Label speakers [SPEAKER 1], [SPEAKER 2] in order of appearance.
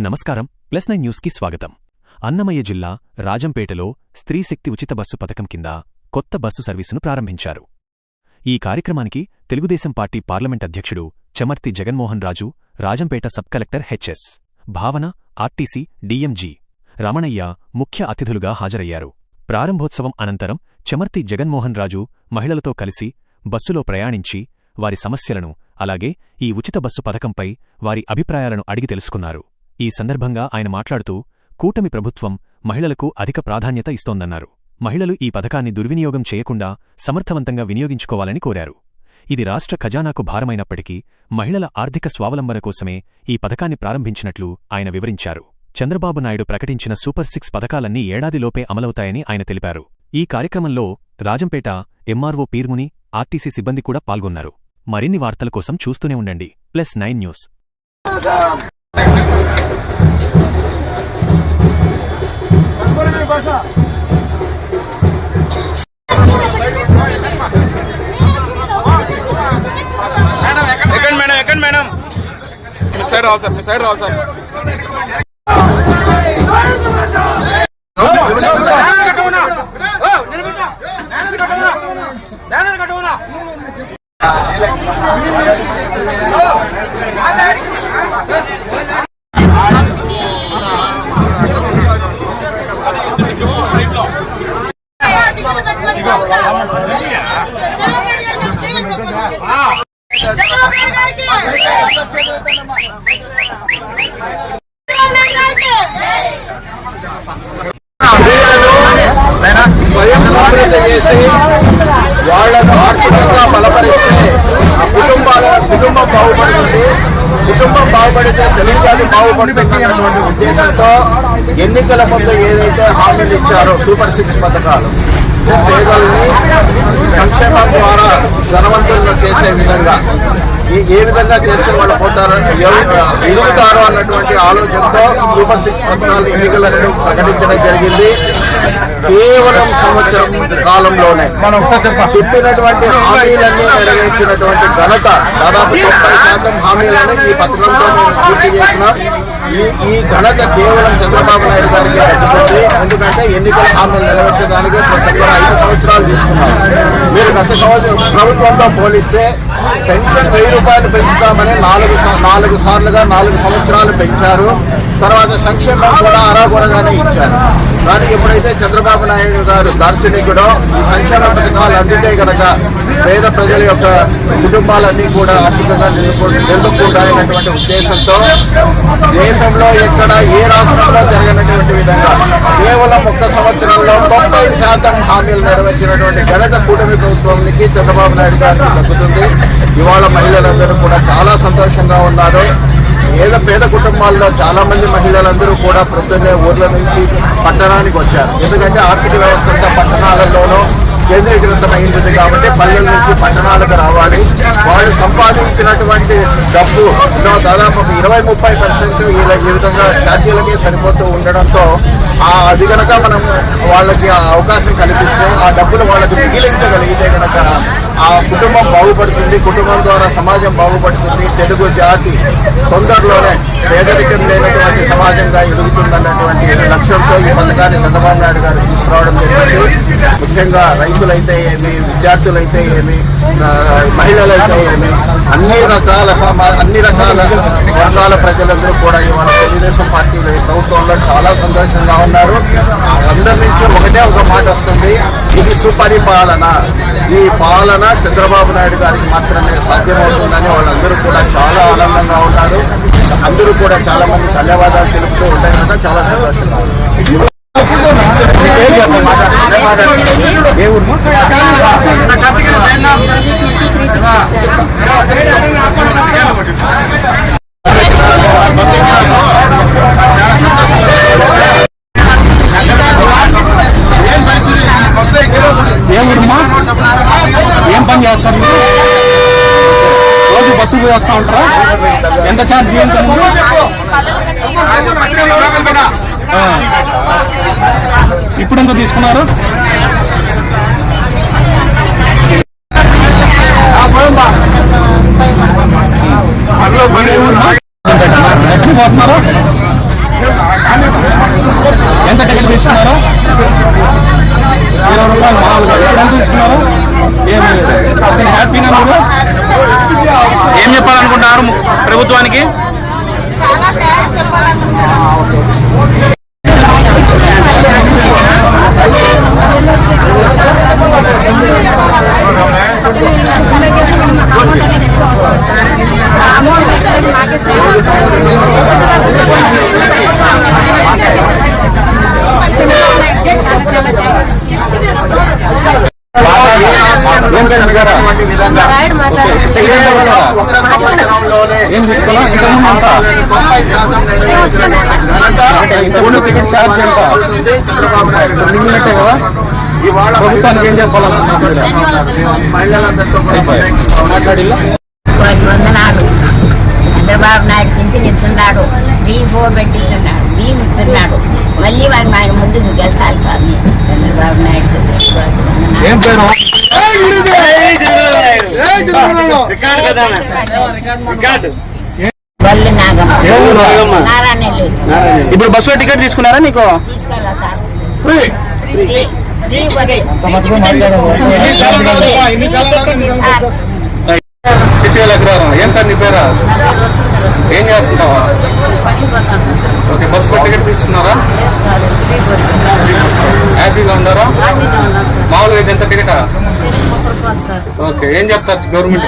[SPEAKER 1] నమస్కారం. Plus nine న్యూస్కి స్వాగతం. అన్నమయ్య జిల్లా రాజంపేటలో స్త్రీశక్తి ఉచిత బస్సు పథకం కింద కొత్త బస్సు సర్వీసును ప్రారంభించారు. ఈ కార్యక్రమానికి తెలుగుదేశం పార్టీ పార్లమెంట్ అధ్యక్షుడు Chamarthi Jaganmohan Raju Rajampet sub collector HS Bhavana RTC DMG Ramanaiah ముఖ్య అతిథులుగా హాజరయ్యారు. ప్రారంభోత్సవం అనంతరం చమర్తి జగన్మోహన్ రాజు మహిళలతో కలిసి బస్సులో ప్రయాణించి వారి సమస్యలను అలాగే ఈ ఉచిత బస్సు పథకంపై వారి అభిప్రాయాలను అడిగి తెలుసుకున్నారు. ఈ సందర్భంగా ఆయన మాట్లాడుతూ కూటమి ప్రభుత్వం మహిళలకు అధిక ప్రాధాన్యత ఇస్తోందన్నారు. మహిళలు ఈ పథకాన్ని దుర్వినియోగం చేయకుండా సమర్థవంతంగా వినియోగించుకోవాలని కోరారు. ఇది రాష్ట్ర ఖజానాకు భారమైనప్పటికీ మహిళల ఆర్థిక స్వావలంబన కోసమే ఈ పథకాన్ని ప్రారంభించినట్లు ఆయన వివరించారు. చంద్రబాబు నాయుడు ప్రకటించిన సూపర్ సిక్స్ పథకాలన్నీ ఏడాదిలోపే అమలవుతాయని ఆయన తెలిపారు. ఈ కార్యక్రమంలో రాజంపేట ఎంఆర్ఓ పీర్ముని ఆర్టీసీ సిబ్బంది కూడా పాల్గొన్నారు. మరిన్ని వార్తల కోసం చూస్తూనే ఉండండి. Plus nine news.
[SPEAKER 2] ఎక్కండి సైడ్ రావాలి సార్ మీ సైడ్ రావాలి సార్.
[SPEAKER 3] స్వయం సమృద్ధి చేసి వాళ్ళను ఆర్థికంగా బలపరిస్తే ఆ కుటుంబాల కుటుంబం బాగుపడుతుంది కుటుంబం బాగుపడితే తెలుగుజాతి బాగుపడుతుంది అన్నటువంటి ఉద్దేశంతో ఎన్నికల ముందు ఏదైతే హామీలు ఇచ్చారో సూపర్ సిక్స్ పథకాలు పేదల్ని సంక్షేమం ద్వారా ధనవంతులను చేసే విధంగా ఏ విధంగా చేస్తే వాళ్ళు పోతారు? ఎదుగుతారు అన్నటువంటి ఆలోచనతో సూపర్ సిక్స్ పథకాలు ఎన్నికలను ప్రకటించడం జరిగింది. కేవలం సంవత్సరం కాలంలోనే మనం చెప్పినటువంటి హామీలన్నీ నెరవేర్చినటువంటి ఘనత దాదాపు తొంభై శాతం హామీలను ఈ పథకంతో మేము పూర్తి చేసినాం ఈ ఈ ఘనత కేవలం చంద్రబాబు నాయుడు గారికి దక్కుతుంది ఎందుకంటే ఎన్నికల హామీలు నెరవేర్చడానికి ప్రతి ఒక్కరు ఐదు సంవత్సరాలు తీసుకున్నారు. మీరు గత సంవత్సరం ప్రభుత్వంతో పోలిస్తే పెన్షన్ వెయ్యి రూపాయలు పెంచుతామని నాలుగు నాలుగు సార్లుగా నాలుగు సంవత్సరాలు పెంచారు. తర్వాత సంక్షేమం కూడా అరాకొరగానే ఇచ్చారు. కానీ ఎప్పుడైతే చంద్రబాబు నాయుడు గారు దార్శనికుడో ఈ సంక్షేమ పథకాలు అందితే కనుక పేద ప్రజల యొక్క కుటుంబాలన్నీ కూడా ఆర్థికంగా నిలుపు నిలుపుకుంటాయన్నటువంటి ఉద్దేశంతో దేశంలో ఎక్కడ ఏ రాష్ట్రంలో జరగనటువంటి విధంగా కేవలం ఒక్క సంవత్సరంలో తొంభై శాతం హామీలు నెరవేర్చినటువంటి ఘనత కూటమి ప్రభుత్వానికి చంద్రబాబు నాయుడు గారికి దక్కుతుంది. ఇవాళ మహిళలందరూ కూడా చాలా సంతోషంగా ఉన్నారు. పేద పేద కుటుంబాల్లో చాలా మంది మహిళలందరూ కూడా ప్రొద్దున్నే ఊర్ల నుంచి పట్టణానికి వచ్చారు. ఎందుకంటే ఆర్థిక వ్యవస్థ అంతా పట్టణాలలోనూ కేంద్రీకృతమైంది కాబట్టి పల్లెల నుంచి పట్టణాలకు రావాలి. వాళ్ళు సంపాదించినటువంటి డబ్బులో దాదాపు ఇరవై ముప్పై పర్సెంట్ ఇలా ఈ విధంగా ఛార్జీలకే సరిపోతూ ఉండడంతో అది కనుక మనం వాళ్ళకి ఆ అవకాశం కల్పిస్తే ఆ డబ్బులు వాళ్ళకి మిగిలించగలిగితే కనుక ఆ కుటుంబం బాగుపడుతుంది. కుటుంబం ద్వారా సమాజం బాగుపడుతుంది. తెలుగు జాతి తొందరలోనే పేదరికం లేనటువంటి సమాజంగా ఎదుగుతుందన్నటువంటి లక్ష్యంతో ఈ పథకాన్ని చంద్రబాబు నాయుడు గారు తీసుకురావడం జరిగింది. ముఖ్యంగా రైతులైతే ఏమి విద్యార్థులైతే ఏమి మహిళలైతే ఏమి అన్ని రకాల అన్ని రకాల వర్గాల ప్రజలందరూ కూడా ఇవాళ తెలుగుదేశం పార్టీ ప్రభుత్వంలో చాలా సంతోషంగా ఉన్నారు. అందరి నుంచి ఒకటే ఒక మాట వస్తుంది. ఇది సుపరిపాలన. ఈ పాలన చంద్రబాబు నాయుడు గారికి మాత్రమే సాధ్యమవుతుందని వాళ్ళందరూ కూడా చాలా ఆనందంగా ఉన్నారు. అందరూ కూడా చాలా మంది ధన్యవాదాలు తెలుపుతూ ఉంటాయి కనుక చాలా సంతోషంగా ఉంది. ఏ?
[SPEAKER 4] ఏం ఊరమ్మా ఏం పని చేస్తారు మీరు? రోజు బస్సు పోయి వస్తా ఉంటారా? ఎంత ఛార్జ్ ఏంటి ఇప్పుడు ఎంత తీసుకున్నారు? ఎప్పుడు పోతున్నారు?
[SPEAKER 2] ఏం చెప్పాలనుకుంటున్నారు? ప్రభుత్వానికి
[SPEAKER 4] మీ?
[SPEAKER 3] ఒక సంవత్సరంలోనే తొంభై శాతం చంద్రబాబు నాయుడు
[SPEAKER 4] మిగిలినట్టే కదా
[SPEAKER 3] ఇవాళ
[SPEAKER 4] ప్రభుత్వానికి ఏం చెప్పాలనుకుంటున్నారు
[SPEAKER 3] మహిళలందరితో కూడా
[SPEAKER 4] మాట్లాడిల్లా
[SPEAKER 5] వారి వందనాలు చంద్రబాబు నాయుడు పింఛన్ ఇస్తున్నాడు ఫ్రీ పెట్టిస్తున్నాడు బియ్యం ఇస్తున్నాడు మళ్ళీ వాడు ఆయన ముందుకు గెలిచాలి స్వామి చంద్రబాబు నాయుడు వందనాలు.
[SPEAKER 4] ఏం పేరు
[SPEAKER 5] వల్లి నాగమ్మ
[SPEAKER 4] ఏ ఊరు?
[SPEAKER 5] నారాయణెల్లూరు
[SPEAKER 2] ఇప్పుడు బస్సులో టికెట్ తీసుకున్నారా నీకు?
[SPEAKER 4] చిట్టీల ఏం సార్ నీ పేరా? ఏం చేస్తున్నావా? ఓకే బస్సులో టికెట్ తీసుకున్నారా హ్యాపీగా ఉన్నారా మామూలుగా అయితే ఎంత టికెటా ఓకే ఏం చెప్తారు గవర్నమెంట్